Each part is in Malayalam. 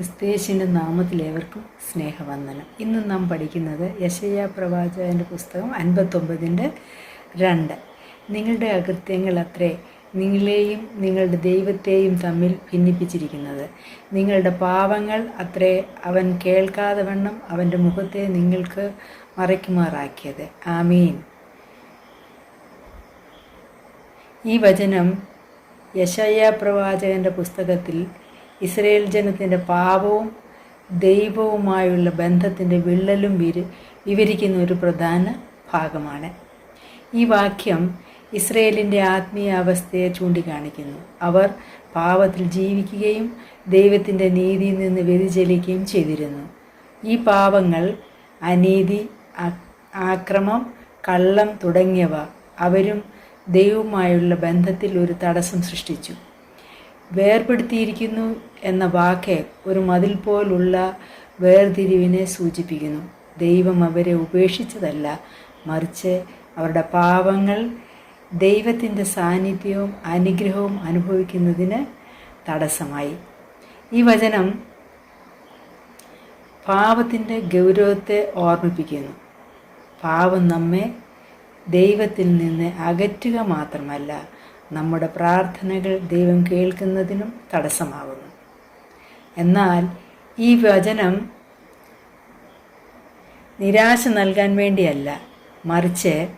ക്രിസ്തേശിന്റെ നാമത്തിലേവർക്കും സ്നേഹവന്ദനം. ഇന്ന് നാം പഠിക്കുന്നത് യശയ്യ പ്രവാചകന്റെ പുസ്തകം അൻപത്തൊമ്പതിന്റെ രണ്ട്. നിങ്ങളുടെ അകൃത്യങ്ങൾ അത്രേ നിങ്ങളെയും നിങ്ങളുടെ ദൈവത്തെയും തമ്മിൽ ഭിന്നിപ്പിച്ചിരിക്കുന്നത്. നിങ്ങളുടെ പാവങ്ങൾ അത്രേ അവൻ കേൾക്കാതെ വണ്ണം അവന്റെ മുഖത്തെ നിങ്ങൾക്ക് മറയ്ക്കുമാറാക്കിയത്. ആമീൻ. ഈ വചനം യശയ്യ പ്രവാചകന്റെ പുസ്തകത്തിൽ ഇസ്രയേൽ ജനത്തിന്റെ പാപവും ദൈവവുമായുള്ള ബന്ധത്തിന്റെ വിള്ളലും വിരി വിവരിക്കുന്ന ഒരു പ്രധാന ഭാഗമാണ്. ഈ വാക്യം ഇസ്രയേലിന്റെ ആത്മീയ അവസ്ഥയെ ചൂണ്ടിക്കാണിക്കുന്നു. അവർ പാപത്തിൽ ജീവിക്കുകയും ദൈവത്തിന്റെ നീതിയിൽ നിന്ന് വ്യതിചലിക്കുകയും ചെയ്തിരുന്നു. ഈ പാപങ്ങൾ അനീതി ആക്രമം കള്ളം തുടങ്ങിയവ അവരും ദൈവവുമായുള്ള ബന്ധത്തിൽ ഒരു തടസ്സം സൃഷ്ടിച്ചു. വേർപെടുത്തിയിരിക്കുന്നു എന്ന വാക്ക് ഒരു മതിൽ പോലുള്ള വേർതിരിവിനെ സൂചിപ്പിക്കുന്നു. ദൈവം അവരെ ഉപേക്ഷിച്ചതല്ല മറിച്ച് അവരുടെ പാവങ്ങൾ ദൈവത്തിന്റെ സാന്നിധ്യവും അനുഗ്രഹവും അനുഭവിക്കുന്നതിന് തടസ്സമായി. ഈ വചനം പാപത്തിന്റെ ഗൗരവത്തെ ഓർമ്മിപ്പിക്കുന്നു. പാവം നമ്മെ ദൈവത്തിൽ നിന്ന് അകറ്റുക മാത്രമല്ല നമ്മുടെ പ്രാർത്ഥനകൾ ദൈവം കേൾക്കുന്നതിനും തടസ്സമാകുന്നു. എന്നാൽ ഈ വചനം നിരാശ നൽകാൻ വേണ്ടിയല്ല. മറിച്ച്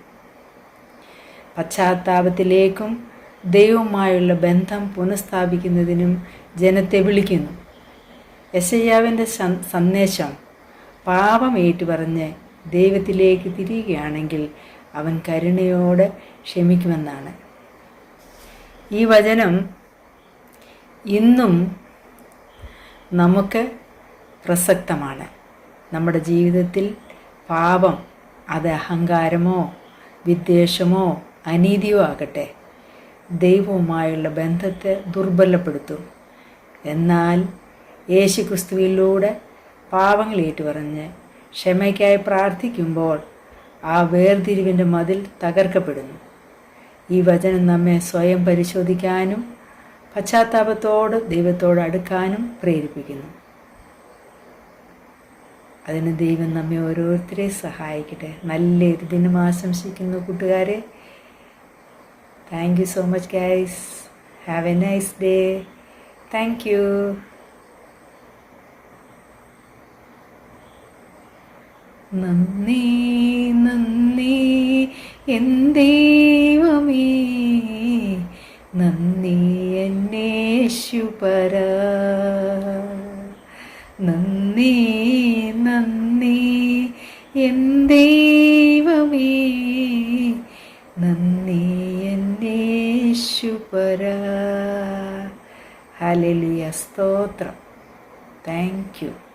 പശ്ചാത്താപത്തിലേക്കും ദൈവവുമായുള്ള ബന്ധം പുനഃസ്ഥാപിക്കുന്നതിനും ജനത്തെ വിളിക്കുന്നു. യശയ്യാവിന്റെ സന്ദേശം പാപം ഏറ്റുപറഞ്ഞ് ദൈവത്തിലേക്ക് തിരിയുകയാണെങ്കിൽ അവൻ കരുണയോടെ ക്ഷമിക്കുമെന്നാണ്. ഈ വചനം ഇന്നും നമുക്ക് പ്രസക്തമാണ്. നമ്മുടെ ജീവിതത്തിൽ പാപം അത് അഹങ്കാരമോ വിദ്വേഷമോ അനീതിയോ ആകട്ടെ ദൈവവുമായുള്ള ബന്ധത്തെ ദുർബലപ്പെടുത്തും. എന്നാൽ യേശുക്രിസ്തുവിലൂടെ പാവങ്ങൾ ഏറ്റുപറഞ്ഞ് ക്ഷമയ്ക്കായി പ്രാർത്ഥിക്കുമ്പോൾ ആ വേർതിരിവിന്റെ മതിൽ തകർക്കപ്പെടുന്നു. ഈ വചനം നമ്മെ സ്വയം പരിശോധിക്കാനും പശ്ചാത്താപത്തോട് ദൈവത്തോട് അടുക്കാനും പ്രേരിപ്പിക്കുന്നു. അതിന് ദൈവം നമ്മെ ഓരോരുത്തരെ സഹായിക്കട്ടെ. നല്ലൊരു ദിനം ആശംസിക്കുന്നു കൂട്ടുകാരെ. Thank you so much guys have a nice day thank you നന്ദി നന്ദി എൻ എന്നേശുപര നന്ദി നന്ദി എൻ ദൈവമേ. നന്ദി എന്നേശുപര ഹലിയ സ്തോത്രം. Thank you.